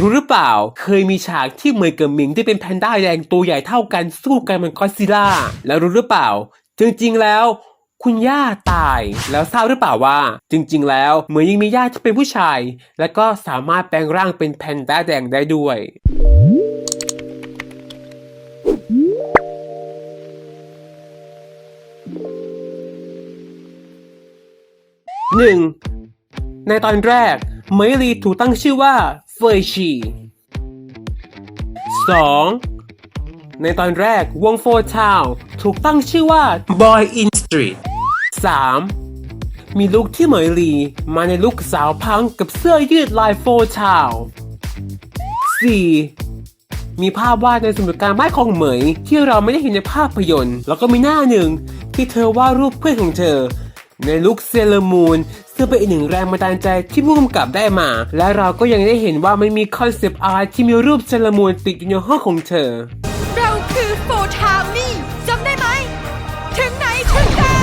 รู้หรือเปล่า เคยมีฉากที่เหมยเกับหมิงที่เป็นแพนด้าแดงตัวใหญ่เท่ากันสู้กันเหมือนกอดซิล่า แล้วรู้หรือเปล่า จริงๆแล้วคุณย่าตายแล้วทราบหรือเปล่าว่า จริงๆ แล้วเหมือนยังมีญาติที่เป็นผู้ชาย และก็สามารถแปลงร่างเป็นแพนด้าแดงได้ด้วยหนึ่งในตอนแรกเหมยลีถูกตั้งชื่อว่า เฟยชีสองในตอนแรกวงโฟร์ทาวถูกตั้งชื่อว่า Boy in Street 3. มีลุคที่เหมยลี มาในลุคสาวพังกับเสื้อยืดลายโฟร์ทาว 4. มีภาพวาดในสมุดการบ้ของเหมย ที่เราไม่ได้เห็นในภาพยนตร์ แล้วก็มีหน้าหนึ่งที่เธอวาดรูปเพื่อนของเธอ ในลุคเซเลอร์มูน ซึ่งเป็นอีกหนึ่งแรงบันดาลใจที่ผู้กำกับได้มา และเราก็ยังได้เห็นว่ามันมีคอนเซปต์อาร์ตที่มีรูปเซเลอร์มูนติดอยู่ในห้องของเธอ เราคือโฟทามนี่จำได้ไหม ถึงไหนถึงกัน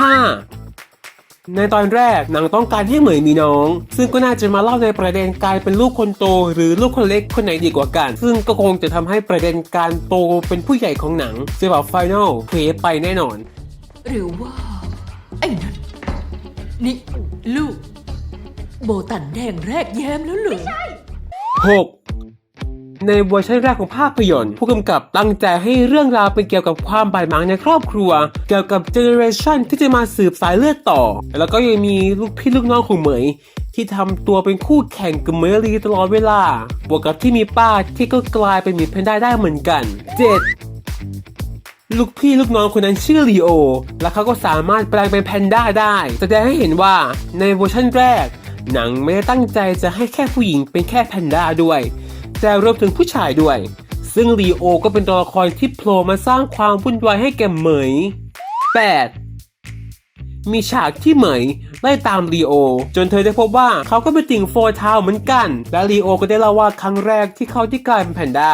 5. ในตอนแรกหนังต้องการให้เหมยมีน้อง ซึ่งก็น่าจะมาเล่าในประเด็นการเป็นลูกคนโต หรือลูกคนเล็กคนไหนดีกว่ากัน ซึ่งก็คงจะทำให้ประเด็นการโตเป็นผู้ใหญ่ของหนังเซแบบไฟนอลเพลไปแน่นอน หรือว่า ไอ้นั่นนี่ลูก โบตันแดงแรกแย้มแล้วเหรอ 6. ในเวอร์ชันแรกของภาพยนตร์ ผู้กำกับตั้งใจให้เรื่องราวเป็นเกี่ยวกับความบาดหมางในครอบครัว เกี่ยวกับเจเนอเรชันที่จะมาสืบสายเลือดต่อ แล้วก็ยังมีลูกพี่ลูกน้องของเหมย ที่ทำตัวเป็นคู่แข่งกับเหมยลีตลอดเวลา บวกกับที่มีป้าที่ก็กลายเป็นหมีแพนด้าได้เหมือนกัน 7. ลูกพี่ลูกน้องคนนั้นชื่อลีโอ และเขาก็สามารถแปลงเป็นแพนด้าได้ แสดงให้เห็นว่าในเวอร์ชันแรก หนังไม่ได้ตั้งใจจะให้แค่ผู้หญิงเป็นแค่แพนด้าด้วย แต่รวมถึงผู้ชายด้วย ซึ่งลีโอก็เป็นตัวละครที่โผล่มาสร้างความวุ่นวายให้แก่เหมย 8. มีฉากที่เหมยไล่ตามลีโอ จนเธอได้พบว่าเขาก็เป็นติ่งโฟร์ทาวเหมือนกัน และลีโอก็ได้เล่าว่าครั้งแรกที่เขาที่กลายเป็นแพนด้า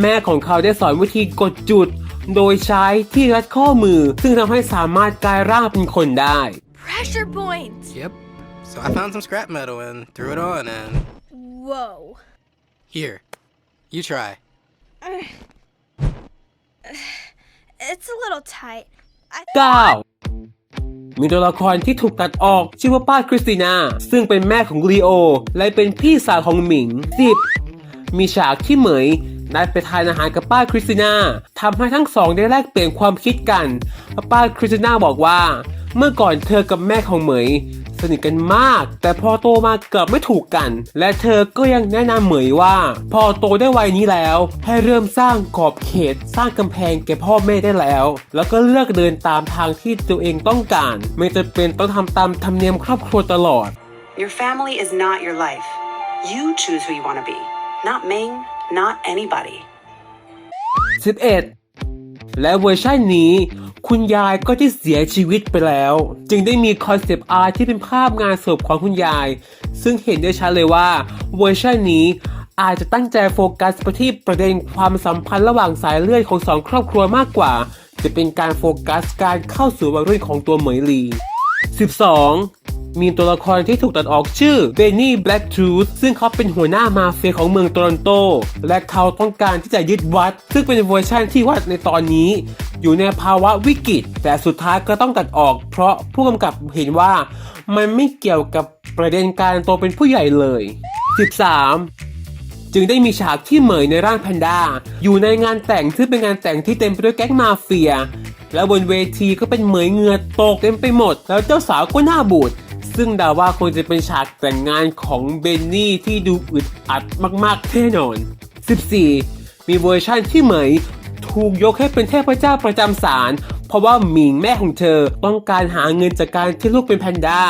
แม่ของเขาได้สอนวิธีกดจุด โดยใช้ที่รัดข้อมือ ซึ่งทำให้สามารถกลายร่างเป็นคนได้ pressure point Yep. So I found some scrap metal and threw it on, and whoa here, you try. it's a little tight I 9. มีตัวละครที่ถูกตัดออกชื่อว่าป้าคริสติน่า ซึ่งเป็นแม่ของลีโอ และเป็นพี่สาวของหมิง 10. มีฉากที่เหมย นัดไปทานอาหารกับป้าคริสติน่าทำให้ทั้งสองได้แลกเปลี่ยนความคิดกัน ป้าคริสติน่าบอกว่า เมื่อก่อนเธอกับแม่ของเหมย สนิทกันมาก แต่พอโตมาเกือบไม่ถูกกัน และเธอก็ยังแนะนำเหมยว่า พอโตได้วัยนี้แล้ว ให้เริ่มสร้างขอบเขตสร้างกำแพงแก่พ่อแม่ได้แล้ว แล้วก็เลือกเดินตามทางที่ตัวเองต้องการ ไม่จำเป็นต้องทำตามธรรมเนียมครอบครัวตลอด Your family is not your life. You choose who you want to be. Not Ming, not anybody. 11 และเวอร์ชันนี้ คุณยายก็ได้เสียชีวิตไปแล้ว จึงได้มีคอนเซปต์อาร์ตที่เป็นภาพงานศพของคุณยาย ซึ่งเห็นได้ชัดเลยว่าเวอร์ชันนี้อาจจะตั้งใจโฟกัสไปที่ประเด็นความสัมพันธ์ระหว่างสายเลือดของสองครอบครัวมากกว่า จะเป็นการโฟกัสการเข้าสู่วัยรุ่นของตัวเหมยลี 12 มีตัวละครที่ถูกตัดออกชื่อเบนนี่แบล็กทรูธซึ่งเขาเป็นหัวหน้ามาเฟียของเมืองโตรอนโต และเขาต้องการที่จะยึดวัด ซึ่งเป็นเวอร์ชันที่วัดในตอนนี้ อยู่ในภาวะวิกฤต แต่สุดท้ายก็ต้องตัดออก เพราะผู้กำกับเห็นว่ามันไม่เกี่ยวกับประเด็นการโตเป็นผู้ใหญ่เลย 13 จึงได้มีฉากที่เหมยในร่างแพนด้า อยู่ในงานแต่งซึ่งเป็นงานแต่งที่เต็มไปด้วยแก๊งมาเฟีย แล้วบนเวทีก็เป็นเหมยเงือตกเต็มไปหมด แล้วเจ้าสาวก็หน้าบูด ซึ่งดาว่าคงจะเป็นฉากแต่งงานของเบนนี่ที่ดูอึดอัดมากๆแน่นอน 14 มีเวอร์ชั่นที่เหมยถูกยกให้เป็นเทพเจ้าประจำศาลเพราะว่าหมิงแม่ของเธอต้องการหาเงินจากการที่ลูกเป็นแพนด้า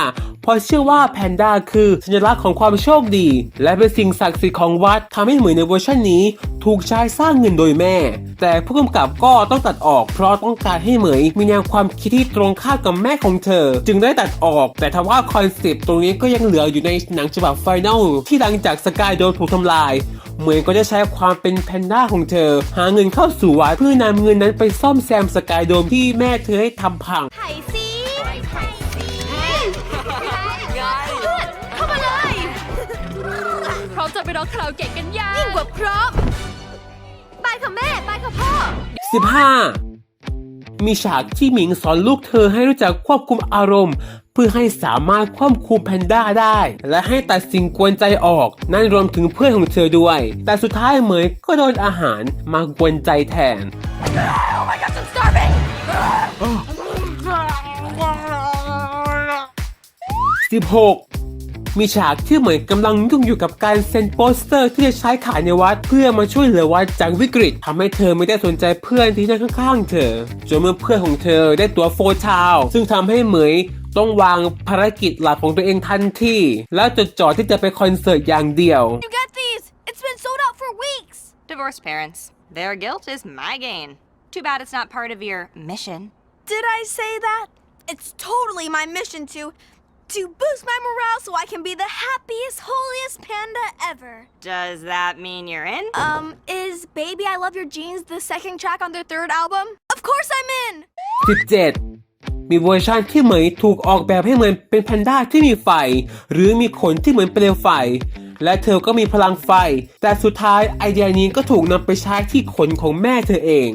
เพราะเชื่อว่าแพนด้าคือสัญลักษณ์ของความโชคดี และเป็นสิ่งศักดิ์สิทธิ์ของวัดทำให้เหมือนในเวอร์ชันนี้ ถูกใช้สร้างเงินโดยแม่ แต่ผู้กำกับก็ต้องตัดออก เพราะต้องการให้เหมยมีแนวความคิดที่ตรงข้ามกับแม่ของเธอ จึงได้ตัดออก แต่ทว่าคอนเซปต์ตรงนี้ก็ยังเหลืออยู่ในหนังฉบับไฟนอลที่หลังจากสกายโดนถูกทำลายเหมือนก็จะใช้ความเป็นแพนด้าของเธอ หาเงินเข้าสู่วัดเพื่อนำเงินนั้นไปซ่อมแซมสกายโดมที่แม่เธอให้ทำพังไข่สิ จะไปร้องคาราโอเกะกันยังยิ่งกว่าพร้อมไปค่ะแม่ไปค่ะพ่อ 15 มีฉากที่หมิงสอนลูกเธอให้รู้จักควบคุมอารมณ์ เพื่อให้สามารถควบคุมแพนด้าได้ และให้ตัดสิ่งกวนใจออก นั่นรวมถึงเพื่อนของเธอด้วย แต่สุดท้ายเหมยก็โดนอาหารมากวนใจแทน16 มีฉากที่เหมยกำลังยุ่งอยู่กับการเซ็นโปสเตอร์ที่จะใช้ขายในวัด เพื่อมาช่วยเหลือวัดจากวิกฤตทำให้เธอไม่ได้สนใจเพื่อนที่นั่งข้างๆ เธอ จนเมื่อเพื่อนของเธอได้ตัวโฟร์ทาว ซึ่งทำให้เหมยต้องวางภารกิจหลักของตัวเองทันทีแล้วจดจ่อที่จะไปคอนเสิร์ตอย่างเดียว You get these It's been sold out for weeks Divorced parents. Their guilt is my gain. Too bad it's not part of your mission. Did I say that? It's totally my mission to to boost my morale so I can be the happiest, holiest panda ever. Does that mean you're in? Um, is Baby I Love Your Jeans the second track on their third album? Of course I'm in! 17 มีเวอร์ชันที่เหมยถูกออกแบบให้เหมือนเป็นแพนด้าที่มีไฟ หรือมีขนที่เหมือนเปลวไฟ และเธอก็มีพลังไฟ แต่สุดท้ายไอเดียนี้ก็ถูกนำไปใช้ที่ขนของแม่เธอเอง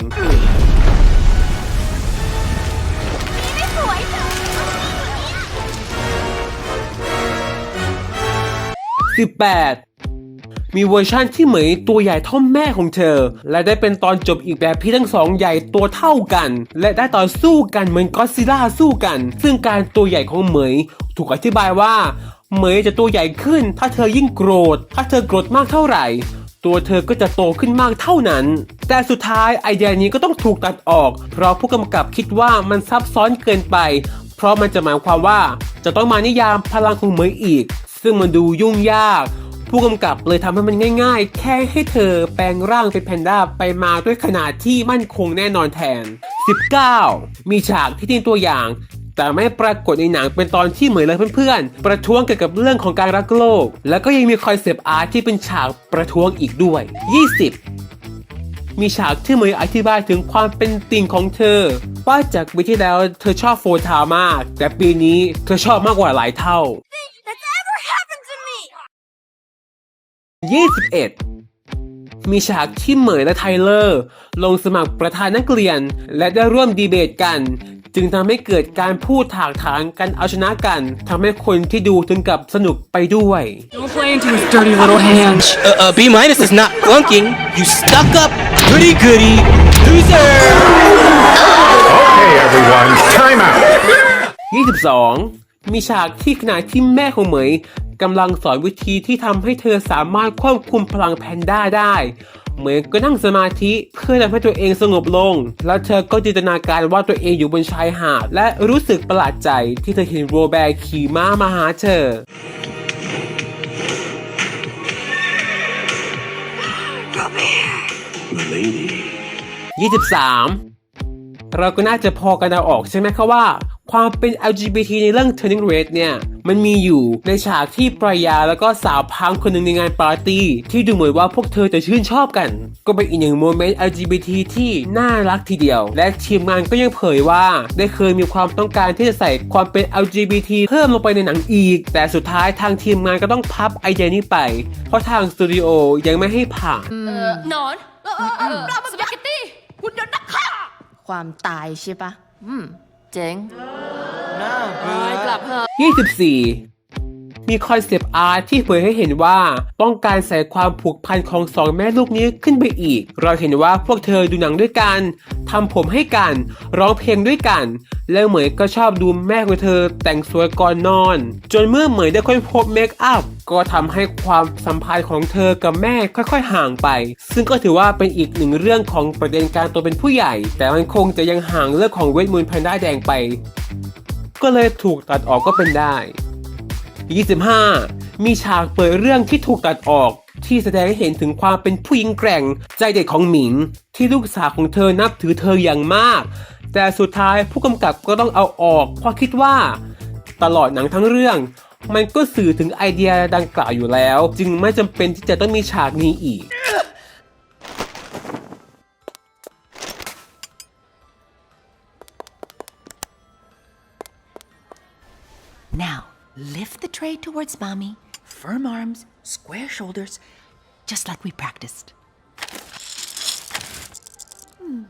18 มีเวอร์ชั่นที่เหมยตัวใหญ่เท่าแม่ของเธอ และได้เป็นตอนจบอีกแบบที่ทั้งสองใหญ่ตัวเท่ากัน และได้ต่อสู้กันเหมือนก็อดซิลล่าสู้กัน ซึ่งการตัวใหญ่ของเหมยถูกอธิบายว่าเหมยจะตัวใหญ่ขึ้น ถ้าเธอยิ่งโกรธ ถ้าเธอโกรธมากเท่าไหร่ ตัวเธอก็จะโตขึ้นมากเท่านั้น แต่สุดท้ายไอเดียนี้ก็ต้องถูกตัดออก เพราะผู้กำกับคิดว่ามันซับซ้อนเกินไป เพราะมันจะหมายความว่าจะต้องมานิยามพลังของเหมยอีก ซึ่งมันดูยุ่งยาก ผู้กำกับเลยทำให้มันง่าย ๆ แค่ให้เธอแปลงร่างเป็นแพนด้าไปมาด้วยขนาดที่มั่นคงแน่นอนแทน 19 มีฉากที่ทิ้งตัวอย่าง แต่ไม่ปรากฏในหนังเป็นตอนที่เหมยและเพื่อนๆ ประท้วงเกี่ยวกับเรื่องของการรักโลก แล้วก็ยังมีคอนเซปต์อาร์ตที่เป็นฉากประท้วงอีกด้วย 20 มีฉากที่เหมยอธิบายถึงความเป็นติ่งของเธอ ว่าจากปีที่แล้วเธอชอบโฟทามาก แต่ปีนี้เธอชอบมากกว่าหลายเท่า 21 มีฉากที่เหมยและไทเลอร์ ลงสมัครประธานนักเรียน และได้ร่วมดีเบตกัน จึงทำให้เกิดการพูดถากถางกันเอาชนะกันทำให้คนที่ดูถึงกับสนุกไปด้วย Don't play into his dirty little hands. Uh, uh, B minus is not flunking. You stuck up, goody goody, loser. Okay, everyone, time out. 22มีฉากที่ขณะที่แม่ของเหมย กำลังสอนวิธีที่ทำให้เธอสามารถควบคุมพลังแพนด้าได้ เหมยก็นั่งสมาธิเพื่อทำให้ตัวเองสงบลง แล้วเธอก็จินตนาการว่าตัวเองอยู่บนชายหาด และรู้สึกประหลาดใจที่เธอเห็นโรแบร์ขี่ม้ามาหาเธอ23เราก็น่าจะพอกันเอาออกใช่ไหมคะว่า ความเป็น LGBT ในเรื่อง Turning Red เนี่ยมันมีอยู่ในฉากที่ปรายาแล้วก็สาวพังคนหนึ่งในงานปาร์ตี้ ที่ดูเหมือนว่าพวกเธอจะชื่นชอบกัน ก็เป็นอีกหนึ่งโมเมนต์ LGBT ที่น่ารักทีเดียว และทีมงานก็ยังเผยว่าได้เคยมีความต้องการที่จะใส่ความเป็น LGBT เพิ่มลงไปในหนังอีก แต่สุดท้ายทางทีมงานก็ต้องพับไอเดียนี้ไป เพราะทางสตูดิโอยังไม่ให้ผ่านนอนเออเออเออปลาสปาเกตตี้หุ่นยนต์นักฆ่าความตายใช่ปะอืม เจ๋ง24 มีคอนเซปต์อาร์ตที่เผยให้เห็นว่า ต้องการใส่ความผูกพันของสองแม่ลูกนี้ขึ้นไปอีก เราเห็นว่าพวกเธอดูหนังด้วยกันทำผมให้กัน ร้องเพลงด้วยกัน แล้วเหมยก็ชอบดูแม่ของเธอแต่งสวยก่อนนอน จนเมื่อเหมยได้ค้นพบเมคอัพก็ทำให้ความสัมพันธ์ของเธอกับแม่ค่อยๆห่างไป ซึ่งก็ถือว่าเป็นอีกหนึ่งเรื่องของประเด็นการตัวเป็นผู้ใหญ่ แต่มันคงจะยังห่างเรื่องของเวทมนต์แพนด้าแดงไป ก็เลยถูกตัดออกก็เป็นได้ 25 มีฉากเปิดเรื่องที่ถูกตัดออกที่แสดงให้เห็นถึงความเป็นผู้หญิงแกร่งใจเด็ดของหมิง ที่ลูกสาวของเธอนับถือเธออย่างมาก แต่สุดท้ายผู้กำกับก็ต้องเอาออก เพราะคิดว่า ตลอดหนังทั้งเรื่อง มันก็สื่อถึงไอเดียดังกล่าวอยู่แล้ว จึงไม่จำเป็นที่จะต้องมีฉากนี้อีก Now, lift the tray towards mommy, firm arms, square shoulders, just like we practiced. Hmm.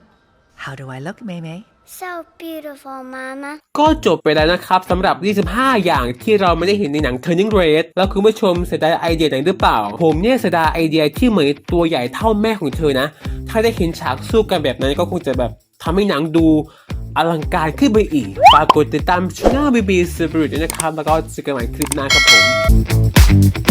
How do I look, May May? So beautiful, Mama. ก็จบไปแล้วนะครับสำหรับ 25 อย่างที่เราไม่ได้เห็นในหนัง Turning Red แล้วคุณผู้ชมเสียดายไอเดียไหนหรือเปล่า ผมเนี่ยเสียดายไอเดียที่เหมือนตัวใหญ่เท่าแม่ของเธอนะ ถ้าได้เห็นฉากสู้กันแบบนั้นก็คงจะแบบทำให้หนังดู อลังการขึ้นไปอีก ฝากกดติดตามช่อง BB Spirit ด้วยนะครับ แล้วก็เจอกันใหม่คลิปหน้าครับผม